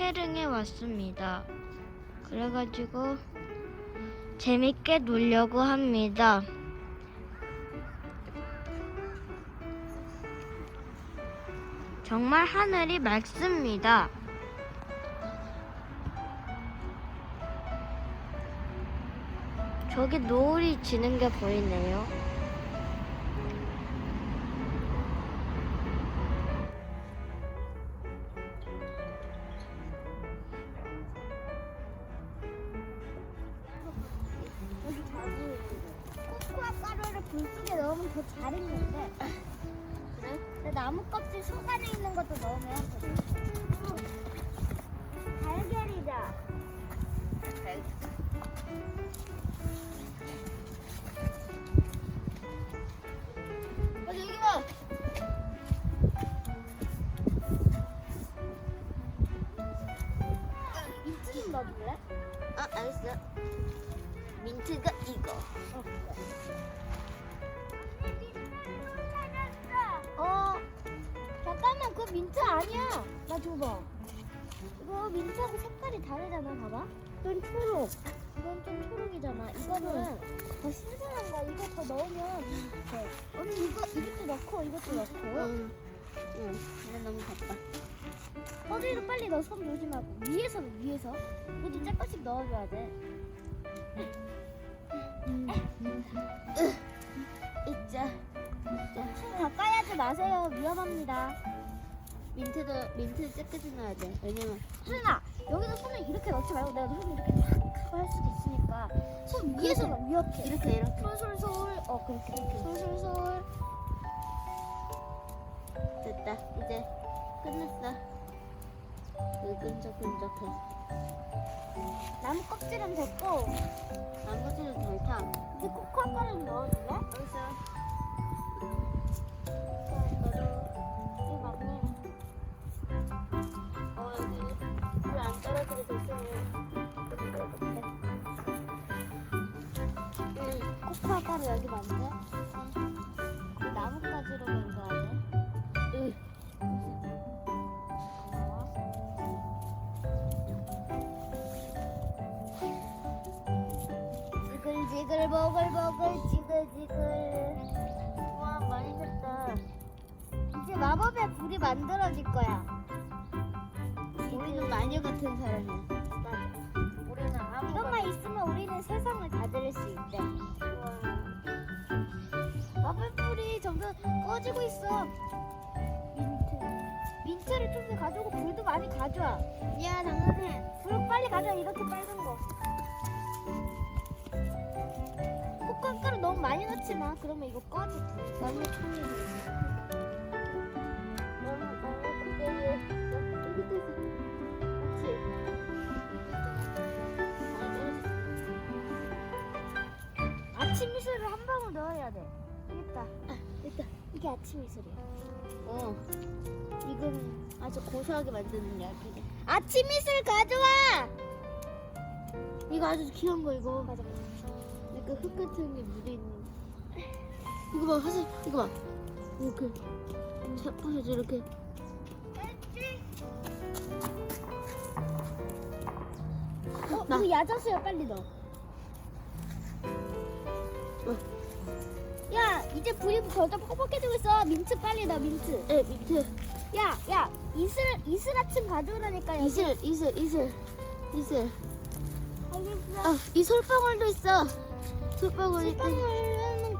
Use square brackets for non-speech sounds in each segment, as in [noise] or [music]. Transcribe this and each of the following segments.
캐릉에 왔습니다. 그래가지고 재밌게 놀려고 합니다. 정말 하늘이 맑습니다. 저기 노을이 지는 게 보이네요. 속에 넣으면 더 잘 익는데 그래? 나무 껍질 속안에 있는 것도 넣으면 더 나 줘봐. 이거 민트하고 색깔이 다르잖아, 봐봐. 이건 초록. 이건 좀 초록이잖아. 이거는 더 신선한 거. 이거 더 넣으면 돼. 언니 이거 이것도 넣고 이것도 넣고. 응. 응. 나 너무 바빠. 허리로 빨리 넣어. 손 조심하고. 위에서 위에서. 이것도 조금씩 넣어줘야 돼. 있자. 손 가까이 하지 마세요. 위험합니다. 민트도 민트 쬐끗이 넣어야 돼. 왜냐면 수진아 여기서 손을 이렇게 넣지 말고 내가 손을 이렇게 탁 하고 할 수도 있으니까 손 위에서 넣어 이렇게 이렇게 이렇게 솔솔솔 어 그렇게 솔솔솔 됐다. 이제 끝났어. 끈적끈적해. 나무 껍질은 됐고 나머지는 덜 타. 이제 코코아 가루 넣어줄래? 알았어. 가루 여기 맞네 그 나뭇가지로 만들어야 돼 응. 지글지글 보글보글 지글지글 와 됐다. 이제 마법의 불이 만들어질 거야 우리는 마녀 같은 사람이야. 우리는 이것만 있으면 우리는 세상을 다 들을 수 있대. 꺼지고 있어. 민트. 민트를 좀 더 가져오고 불도 많이 가져와. 야 장난해. 불 빨리 가져와 이렇게 빨간 거. 코코아가루 너무 많이 넣지 마. 그러면 이거 꺼져. 나무 총이 너무 너무 그대로 여기 있어. 그렇지. 아침 이슬을 한 이게 아침 이슬이야. 어. 이건 아주 고소하게 만드는 약이네. 아침 이슬 가져와. 이거 아주 귀여운 거 이거. 가져가. 약간 흙 같은 게 묻어 있는. 이거 봐, 사실 이거 봐. 이렇게 잡아서 이렇게. 어, 나. 이거 야자수야 빨리 넣어. 야, 이제 불이 벌써 퍽퍽해지고 있어. 민트 빨리 넣어, 민트. 에 밑에 야, 야, 이슬, 이슬 아침 가져오라니까. 여기. 이슬 이슬 이슬 이슬. 알겠어. 아, 이 솔방울도 있어. 솔방울이. 식빵을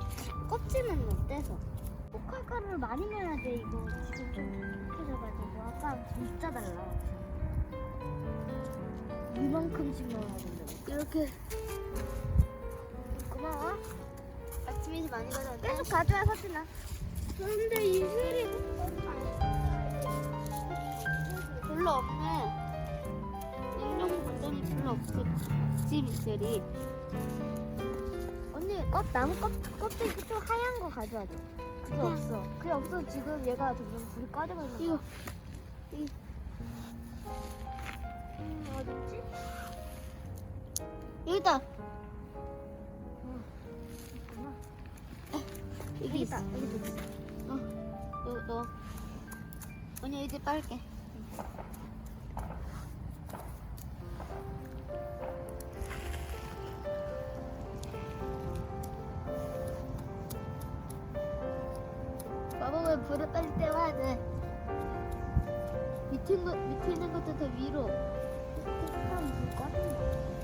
껍질만 넣어, 떼서. 모카가루를 많이 넣어야 돼, 이거. 지금 좀 퍽퍽해져가지고. 아까 진짜 달라. 이만큼씩 넣어야 된다. 이렇게 고마워. 아침에 많이 가져왔네. 계속 가져와, 서준아. 그런데 이슬이 별로 없네. 냉장고 봤더니 별로 없어. 집 이슬이. 언니 껍 나무 껍 껍데기 좀 하얀 거 가져와 줘. 그게 응. 없어. 그게 없어. 지금 얘가 점점 불이 꺼지고 있는 이거 거야. 음, 어딨지? 여기다. 여기 있다. 여기 있다. 어, 너, 너. 언니 이제 빨게. 마법을 불을 빠질 때 와야 돼. 밑에 있는 것도 다 위로. 이렇게 하면 될것 같은데.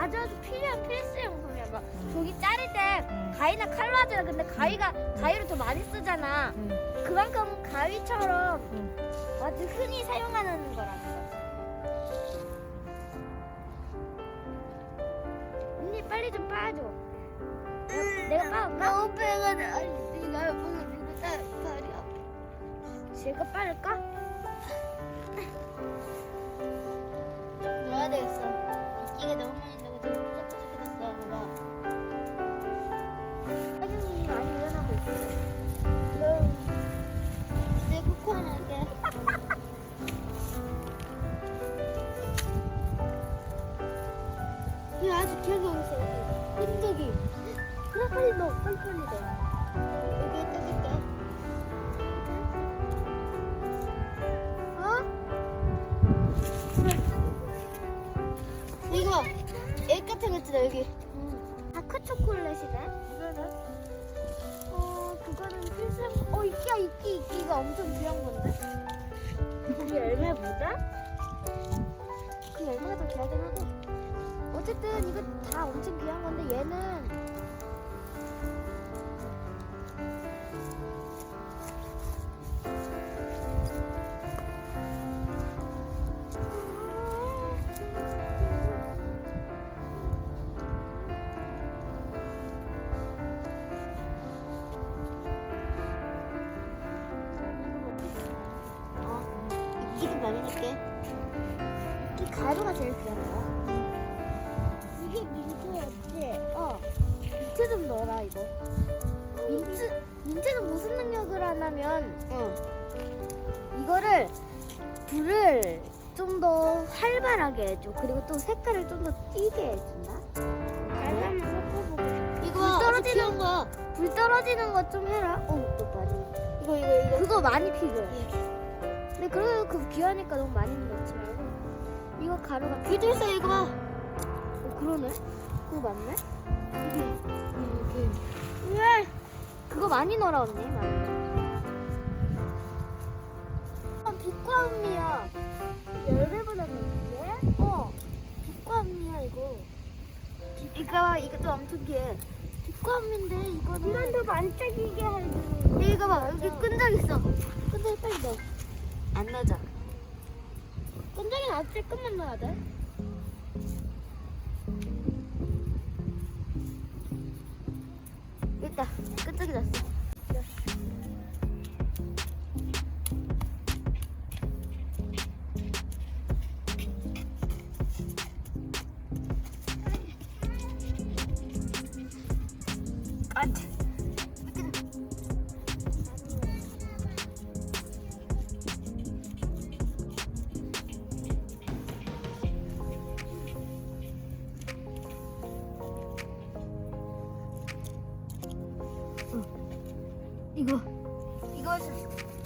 아주 아주 필요한 필수 용품이야. 막 저기 자를 때 가위나 칼로 하잖아. 근데 가위가 가위로 더 많이 쓰잖아. 그만큼 가위처럼 아주 흔히 사용하는 거라는 거. 언니 빨리 좀 빠줘. 내가, 내가 배가 나. 아니 네가 보면 누구 딸 다리 아파. 제가 빠를까? 놓아야 되겠어. 이게 너무 초콜릿이네. 이거는 어 그거는 필수. 어 이끼야 이끼 이끼가 엄청 귀한 건데. 이 열매보다 그 열매가 더 귀하긴 하고. 어쨌든 이거 다 엄청 귀한 건데 얘는 이 가루가 제일 거야. 이게 민트였지? 어. 민트 좀 넣어라 이거. 민트 민트는 무슨 능력을 하냐면 응. 이거를 불을 좀 더 활발하게 해줘. 그리고 또 색깔을 좀 더 띄게 해준다. 한번 섞어보고. 이거 불 떨어지는 거야. 불 떨어지는 것좀 해라. 어, 또 많이. 이거 이거 이거. 그거 많이 필요해. 예. 근데 그래도 그 귀하니까 너무 많이 넣지 말고. 이거 가루가. 귀도 있어 이거 봐. 어, 그러네. 그거 맞네. 이게 이렇게. 왜? 그거 많이 넣어라 언니. 어, 빛과 음미야. 더 귀해? 어. 빛과 음미야 이거. 이거 이것도 엄청 귀해. 빛과 음미인데 이거는. 이건 더 반짝이게 하는. 이거 봐 여기 끈적 있어. 끈적 빨리 넣어. 안 넣자. 아주 조금만 넣어야 돼. 있다. 끈적이 났어.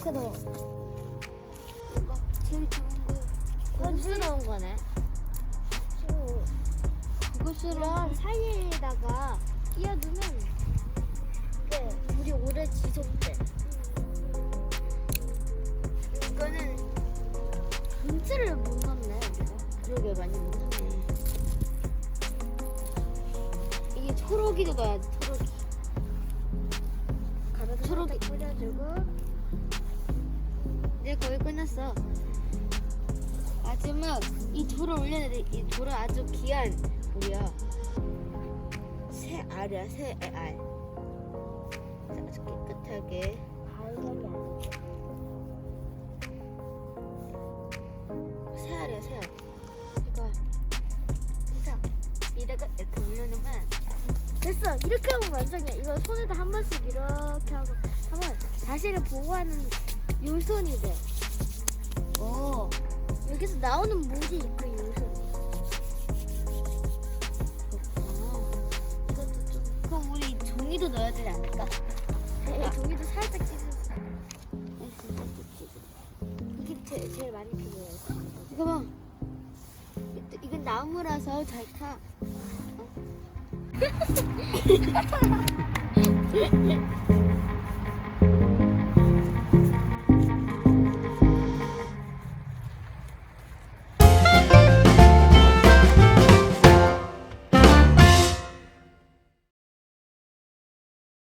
그 넣어. 이거 제일 좋은 거 건스러운 거네. 그것으로 사이에다가 끼워두면 네, 물이 오래 지속돼. 이거는 민트를 못 넣네. 그러게 많이 묻었네. 이게 초록이도 넣어야 돼. 초록이. 초록이. 뿌려주고 이제 거의 끝났어. 마지막 이 돌을 올려야 돼. 이 돌은 아주 귀한 돌이야. 새 알이야, 새 알. 아주 깨끗하게. 새 알이야, 새 알. 이거. 그래서 이래가 이렇게 올려놓으면 됐어. 이렇게 하면 완성이야. 이거 손에다 한 번씩 이렇게 하고 하면 자신을 보호하는 돼. 오. 여기서 나오는 물이 그. 그렇구나. 이것도 좀 그럼 우리 종이도 넣어야 되지 않을까? 네, 종이도 살짝 찢어서. 이게 제일, 제일 많이 필요해. 이거 봐. 이- 이건 나무라서 잘 타. 어? [laughs]